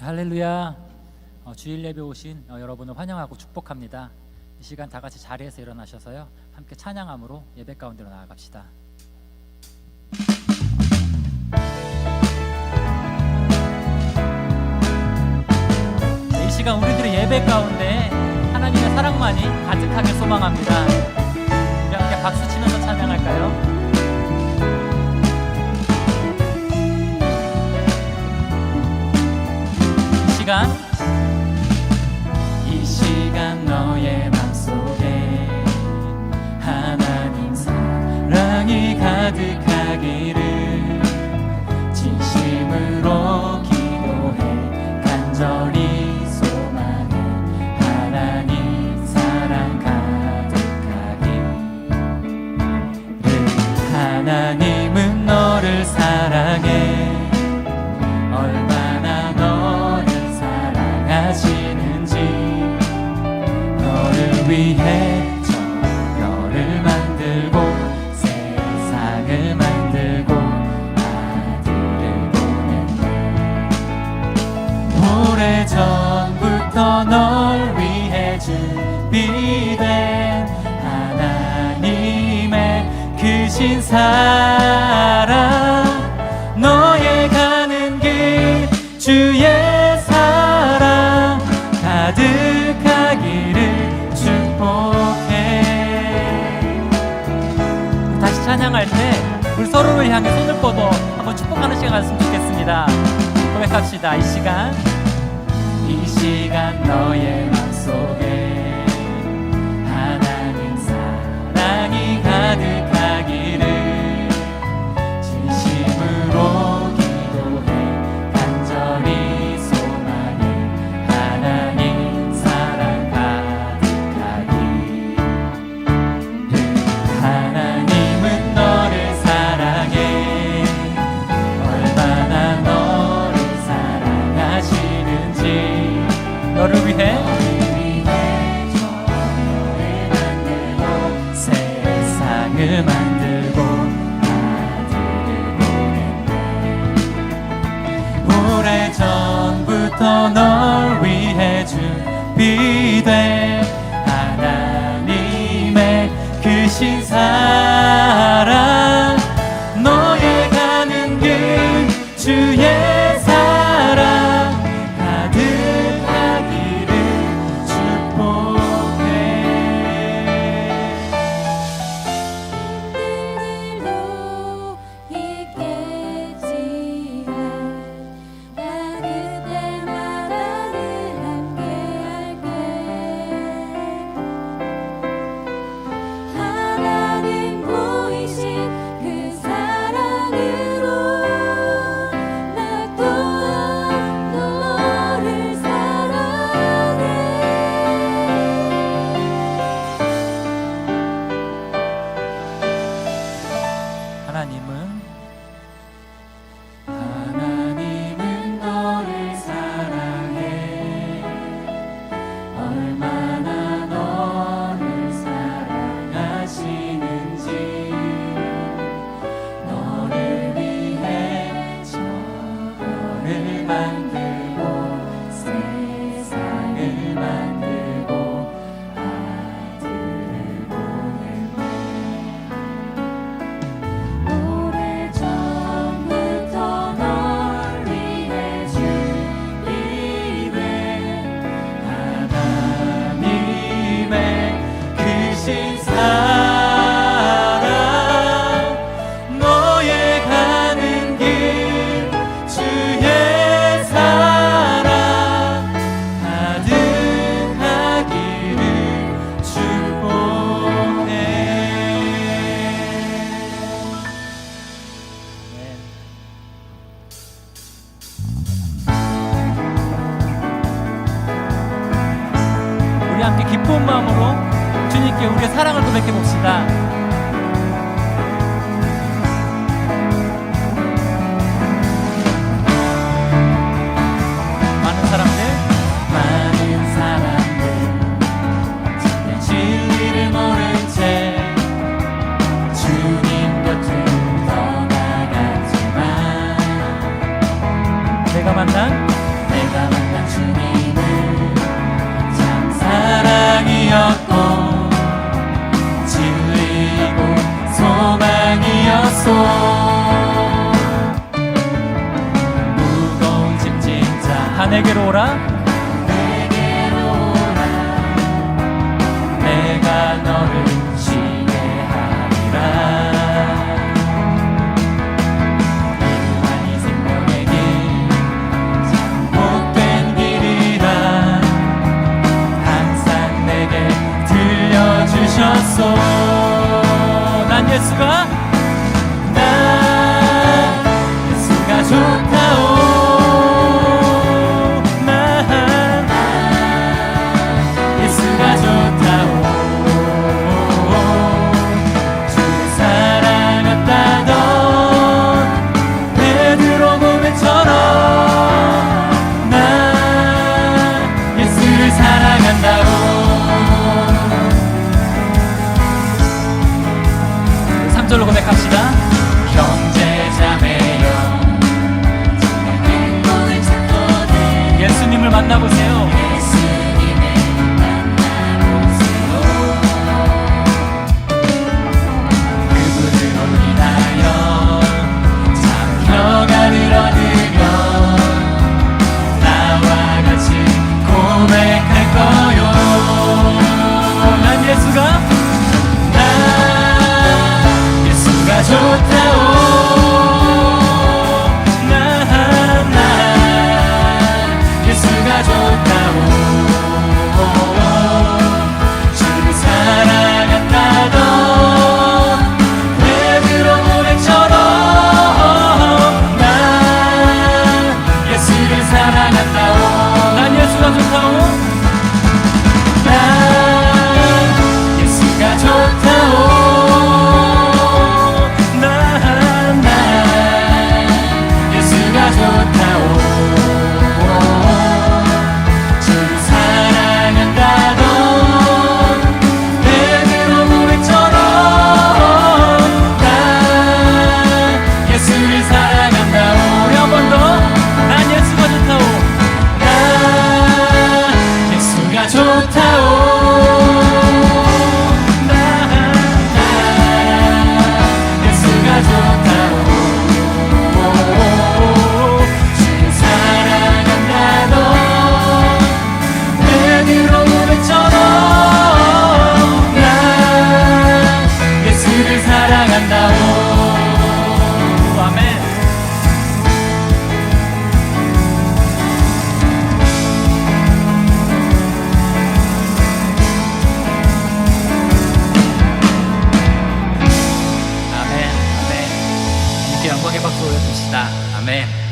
할렐루야. 어, 주일 예배 오신 어, 여러분을 환영하고 축복합니다. 이 시간 다 같이 자리에서 일어나셔서요. 함께 찬양함으로 예배 가운데로 나아갑시다. 네, 이 시간 우리들의 예배 가운데 하나님의 사랑만이 가득하게 소망합니다. 우리 함께 박수 치면서 찬양할까요? 시간? 이 시간 너의 맘속에 하나님 사랑이 가득하기를 오래전부터 널 위해 준비된 하나님의 크신 사랑. 너의 가는 길 주의 사랑. 가득하기를 축복해. 다시 찬양할 때 우리 서로를 향해 손을 뻗어 한번 축복하는 시간 가졌으면 좋겠습니다. 고백합시다. 이 시간. 이 시간 너의 오래전부터 널 위해 준비된 하나님의 크신 사랑 주님께 우리의 사랑을 고백해 봅시다. 내게로 오라. To tell. 귀한 광의 박수 올려줍시다. 아멘.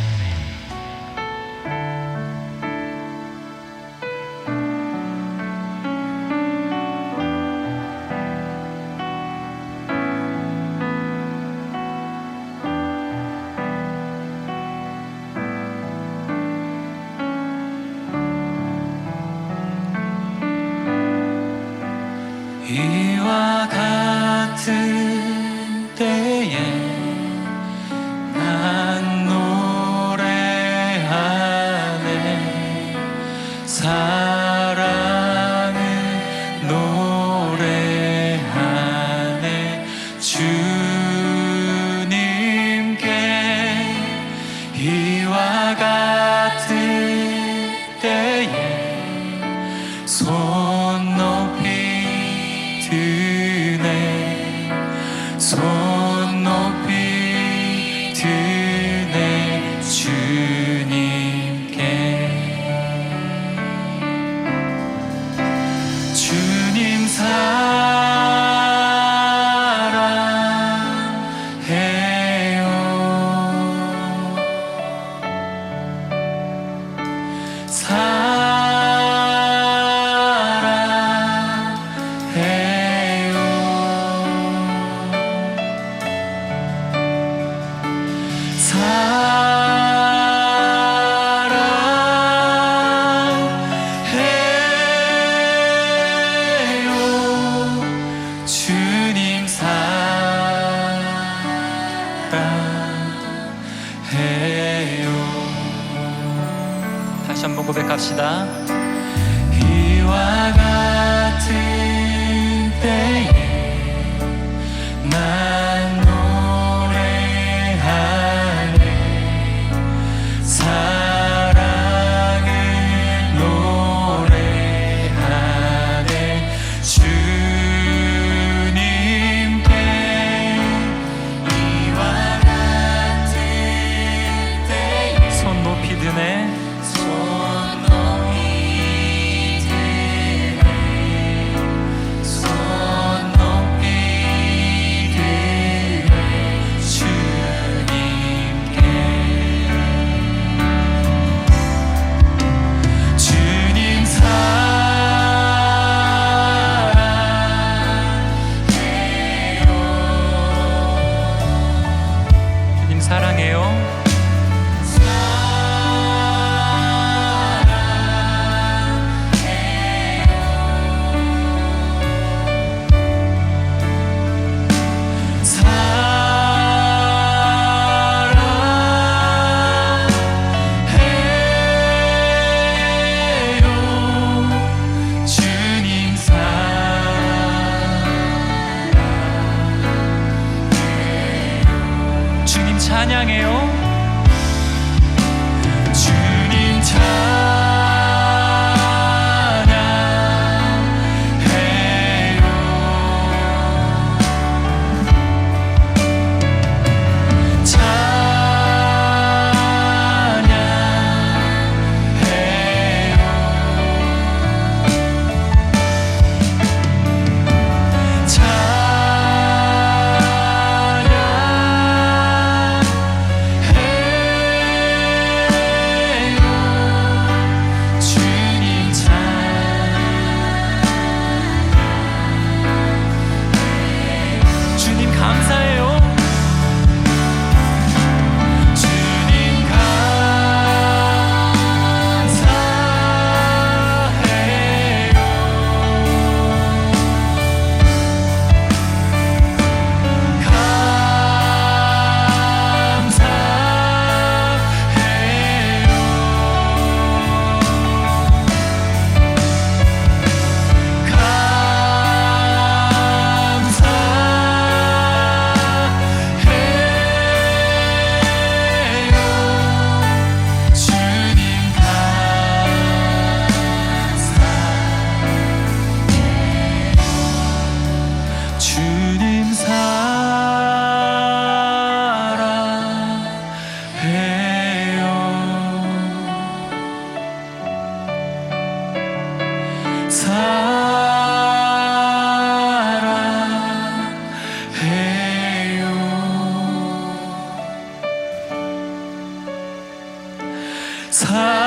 사랑해요